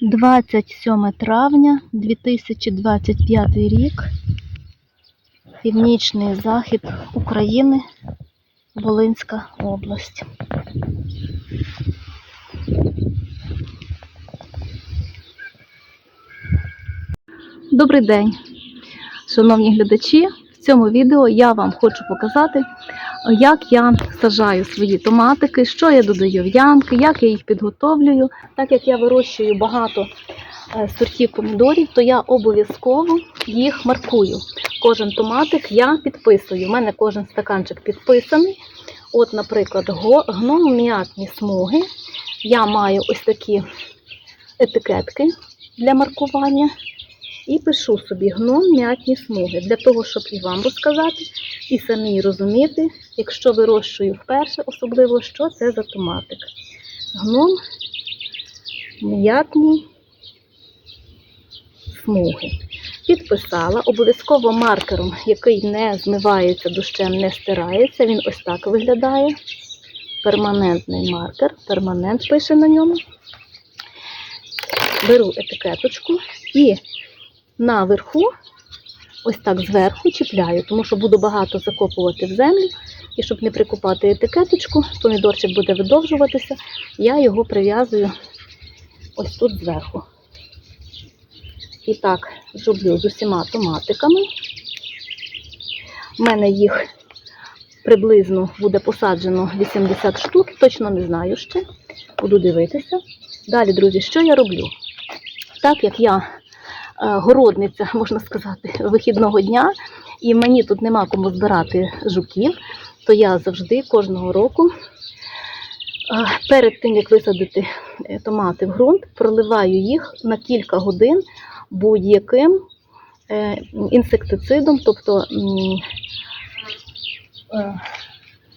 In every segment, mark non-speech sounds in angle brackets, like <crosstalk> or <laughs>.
27 травня 2025 рік. Північний захід України, Волинська область. Добрий день, шановні глядачі. В цьому відео я вам хочу показати, як я сажаю свої томатики, що я додаю в ямки, як я їх підготовлюю. Так як я вирощую багато е, сортів помідорів, то я обов'язково їх маркую. Кожен томатик я підписую. У мене кожен стаканчик підписаний. От, наприклад, гномоміатні смуги. Я маю ось такі етикетки для маркування. І пишу собі гном м'ятні смуги для того, щоб і вам розказати, і самі розуміти, якщо вирощую вперше, особливо, що це за томатик. Гном м'ятні смуги. Підписала обов'язково маркером, який не змивається дощем, не стирається. Він ось так виглядає. Перманентний маркер, перманент пише на ньому. Беру етикеточку і наверху, ось так зверху чіпляю, тому що буду багато закопувати в землю. І щоб не прикопати етикеточку, помідорчик буде видовжуватися, я його прив'язую ось тут зверху. І так зроблю з усіма томатиками. У мене їх приблизно буде посаджено 80 штук, точно не знаю ще. Буду дивитися. Далі, друзі, що я роблю? Так як я городниця, можна сказати, вихідного дня, і мені тут нема кому збирати жуків, то я завжди кожного року е, перед тим, як висадити е, томати в ґрунт, проливаю їх на кілька годин будь-яким е, інсектицидом, тобто е,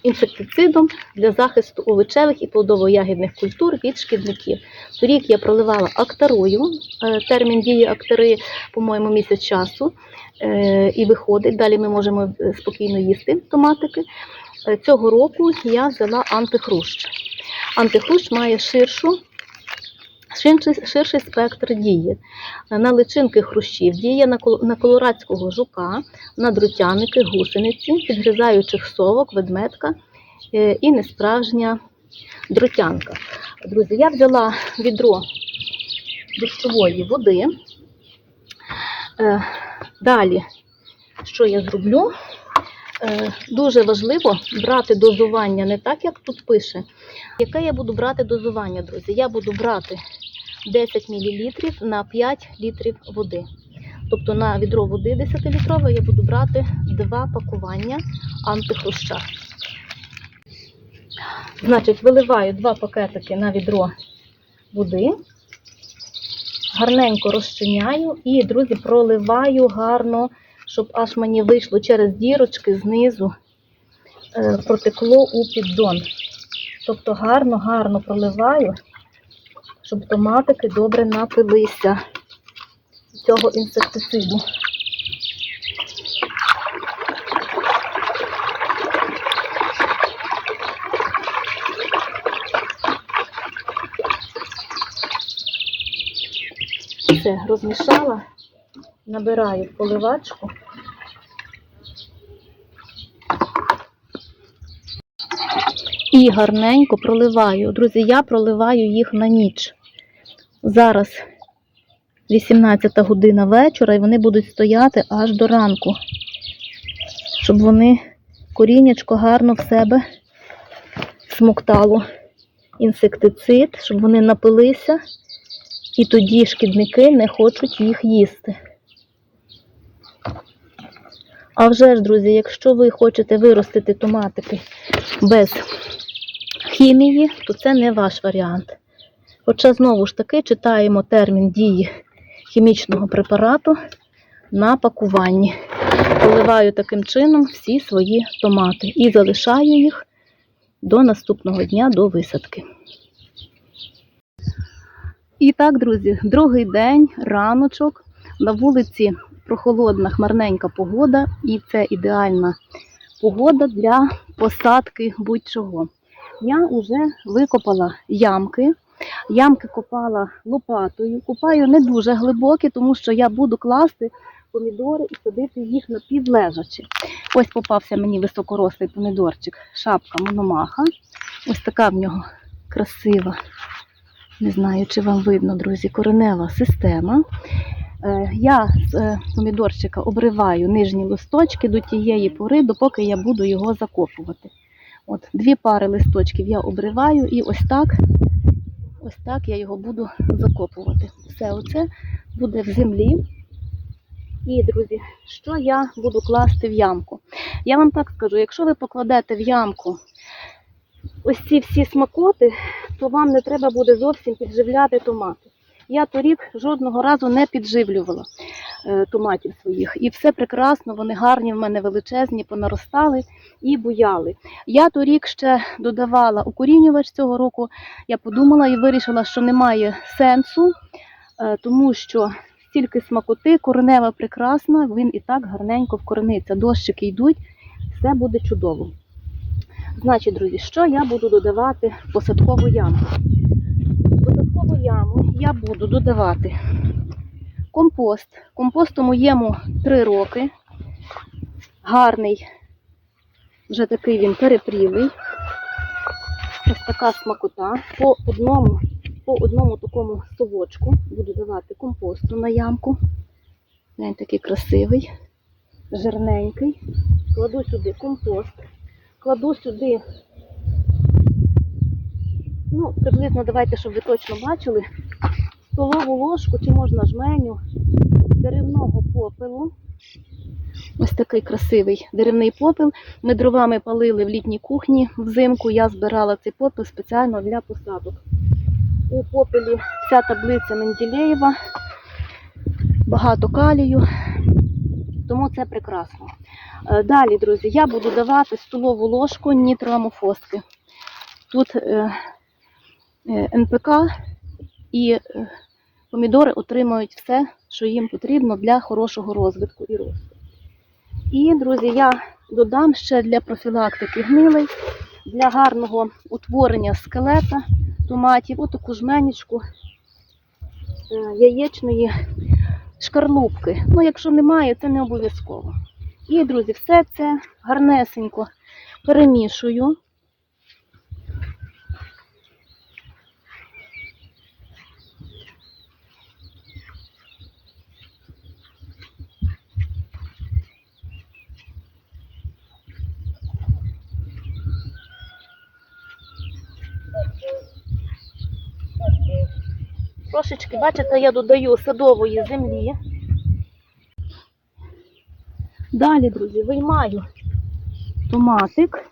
інсектицидом для захисту овочевих і плодово-ягідних культур від шкідників. Торік я проливала актарою, е, термін дії актари, по-моєму, місяць часу, е, і виходить. Далі ми можемо е, спокійно їсти томатики. Цього року я взяла антихрущ. Антихрущ має ширшу, ширший, спектр дії. На личинки хрущів діє на колорадського жука, на друтяники, гусениці, підгризаючих совок, ведметка е, і несправжня друтянка. Друзі, я взяла відро дощової води. Е, Далі, що я зроблю? Е, Дуже важливо брати дозування не так, як тут пише. Яке я буду брати дозування, друзі? Я буду брати 10 мл на 5 літрів води. Тобто на відро води 10-літрове я буду брати два пакування антихруща. Значить, виливаю два пакетики на відро води, гарненько розчиняю і, друзі, проливаю гарно, щоб аж мені вийшло через дірочки знизу, е, протекло у піддон. Тобто гарно-гарно проливаю, щоб томатики добре напилися цього інсектициду. Все, розмішала, набираю поливачку. І гарненько проливаю. Друзі, я проливаю їх на ніч. Зараз 18 година вечора, і вони будуть стояти аж до ранку, щоб вони коріннячко гарно в себе смоктало інсектицид, щоб вони напилися, і тоді шкідники не хочуть їх їсти. А вже ж, друзі, якщо ви хочете виростити томатики без хімії, то це не ваш варіант. Хоча знову ж таки читаємо термін дії хімічного препарату на пакуванні. Поливаю таким чином всі свої томати і залишаю їх до наступного дня до висадки. І так, друзі, другий день, раночок. На вулиці прохолодна хмарненька погода, і це ідеальна погода для посадки будь-чого. Я вже викопала ямки. Ямки копала лопатою. Купаю не дуже глибокі, тому що я буду класти помідори і садити їх на підлежачі. Ось попався мені високорослий помідорчик, шапка мономаха. Ось така в нього красива. Не знаю, чи вам видно, друзі, коренева система. Е, Я з е, помідорчика обриваю нижні листочки до тієї пори, допоки я буду його закопувати. От дві пари листочків я обриваю і ось так, ось так я його буду закопувати. Все оце буде в землі. І, друзі, що я буду класти в ямку? Я вам так скажу, якщо ви покладете в ямку ось ці всі смакоти, то вам не треба буде зовсім підживляти томати. Я торік жодного разу не підживлювала томатів своїх. І все прекрасно, вони гарні в мене величезні, понаростали і буяли. Я торік ще додавала укорінювач цього року. Я подумала і вирішила, що немає сенсу, е, тому що стільки смакоти, коренева прекрасна, він і так гарненько вкорениться. Дощики йдуть, все буде чудово. Значить, друзі, що я буду додавати в посадкову яму? В посадкову яму я буду додавати компост. Компосту моєму 3 роки. Гарний, вже такий він перепрілий. Ось така смакота. По одному, по одному такому совочку буду давати компосту на ямку. Він такий красивий, жирненький. Кладу сюди компост, кладу сюди, ну, приблизно давайте, щоб ви точно бачили, столову ложку чи можна жменю деревного попелу. Ось такий красивий деревний попел. Ми дровами палили в літній кухні взимку. Я збирала цей попел спеціально для посадок. У попелі вся таблиця Менделєєва, багато калію, тому це прекрасно. Е, Далі, друзі, я буду давати столову ложку нітроамофоски. Тут е, е, НПК і е, помідори отримують все, що їм потрібно для хорошого розвитку і росту. І, друзі, я додам ще для профілактики гнилей, для гарного утворення скелета томатів, отаку жменечку е, яєчної шкарлупки. Ну, якщо немає, це не обов'язково. І, друзі, все це гарнесенько перемішую. Трошечки, бачите, я додаю садової землі. Далі, друзі, виймаю томатик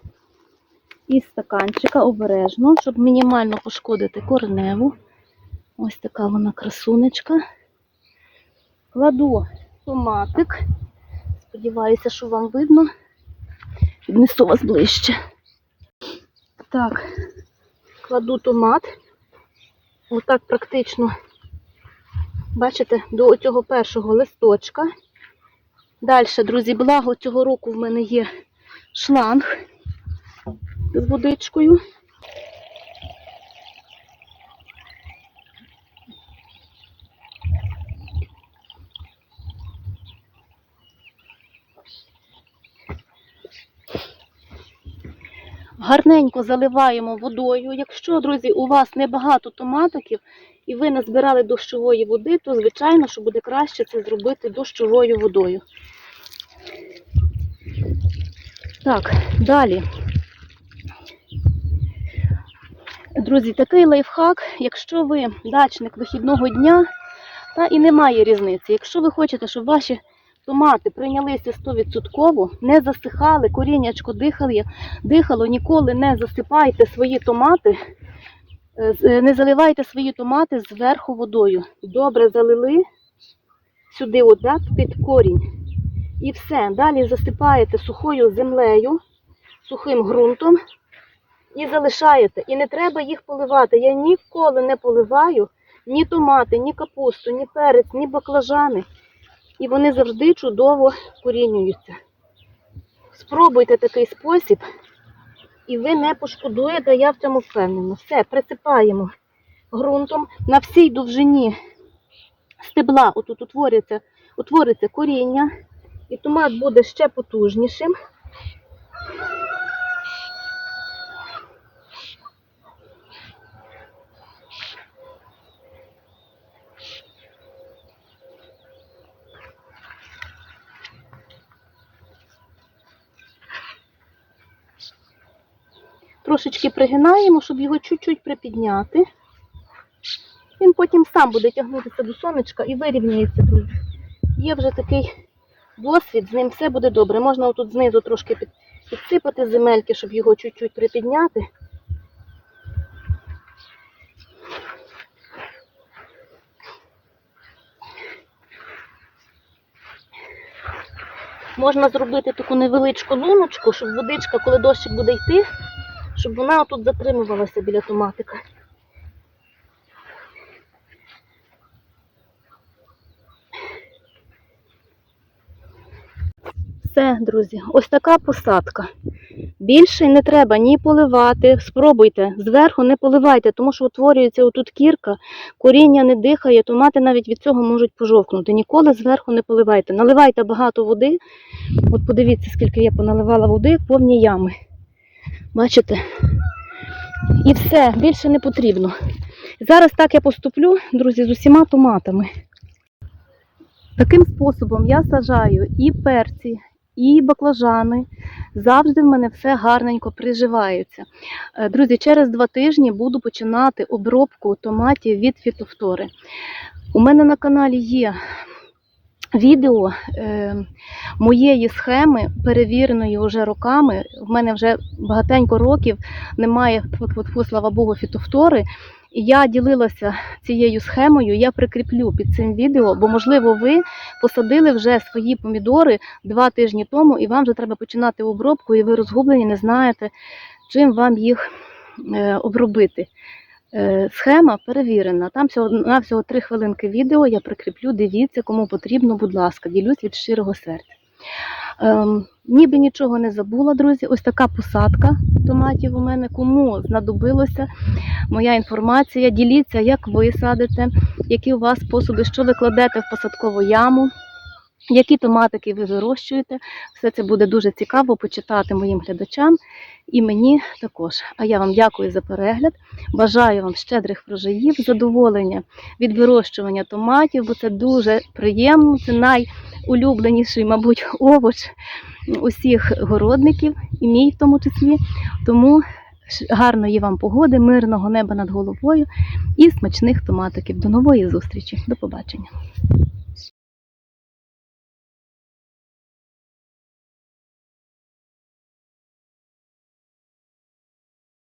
із стаканчика обережно, щоб мінімально пошкодити кореневу. Ось така вона красунечка. Кладу томатик. Сподіваюся, що вам видно. Піднесу вас ближче. Так, кладу томат. Отак практично, бачите, до цього першого листочка. Далі, друзі, благо цього року в мене є шланг з водичкою. Гарненько заливаємо водою. Якщо, друзі, у вас небагато томатиків і ви назбирали дощової води, то, звичайно, що буде краще це зробити дощовою водою. Так, далі. Друзі, такий лайфхак, якщо ви дачник вихідного дня, та і немає різниці. Якщо ви хочете, щоб ваші томати прийнялися 100%, не засихали, коріннячко дихали, дихало, ніколи не засипайте свої томати, е, е, не заливайте свої томати зверху водою. Добре залили сюди, отак, під корінь. І все. Далі засипаєте сухою землею, сухим ґрунтом і залишаєте. І не треба їх поливати. Я ніколи не поливаю ні томати, ні капусту, ні перець, ні баклажани. І вони завжди чудово корінюються. Спробуйте такий спосіб, і ви не пошкодуєте, я в цьому впевнена. Все, присипаємо ґрунтом. На всій довжині стебла отут утвориться, утвориться коріння, і томат буде ще потужнішим. Трошечки пригинаємо, щоб його чуть-чуть припідняти. Він потім сам буде тягнутися до сонечка і вирівняється, друзі. Є вже такий досвід, з ним все буде добре. Можна отут знизу трошки під, підсипати земельки, щоб його чуть-чуть припідняти. Можна зробити таку невеличку луночку, щоб водичка, коли дощик буде йти, щоб вона тут затримувалася біля томатика. Все, друзі, ось така посадка. Більше не треба ні поливати. Спробуйте. Зверху не поливайте, тому що утворюється отут кірка, коріння не дихає, томати навіть від цього можуть пожовкнути. Ніколи зверху не поливайте. Наливайте багато води. От подивіться, скільки я поналивала води, повні ями. Бачите? І все, більше не потрібно. Зараз так я поступлю, друзі, з усіма томатами. Таким способом я сажаю і перці, і баклажани. Завжди в мене все гарненько приживається. Е, Друзі, через два тижні буду починати обробку томатів від фітофтори. У мене на каналі є відео е, моєї схеми, перевіреної вже роками. В мене вже багатенько років немає, тьфу-тьфу-тьфу, слава Богу, фітофтори. І я ділилася цією схемою, я прикріплю під цим відео, бо, можливо, ви посадили вже свої помідори два тижні тому, і вам вже треба починати обробку, і ви розгублені, не знаєте, чим вам їх е, обробити. Е, Схема перевірена. Там всього на всього три хвилинки відео. Я прикріплю. Дивіться, кому потрібно, будь ласка, ділюсь від щирого серця. Ем, ніби нічого не забула, друзі. Ось така посадка томатів у мене. Кому знадобилося моя інформація, діліться, як ви садите, які у вас способи, що ви кладете в посадкову яму. Які томатики ви вирощуєте, все це буде дуже цікаво почитати моїм глядачам і мені також. А я вам дякую за перегляд. Бажаю вам щедрих врожаїв, задоволення від вирощування томатів, бо це дуже приємно. Це найулюбленіший, мабуть, <laughs> овоч усіх городників, і мій в тому числі. Тому гарної вам погоди, мирного неба над головою і смачних томатиків. До нової зустрічі. До побачення.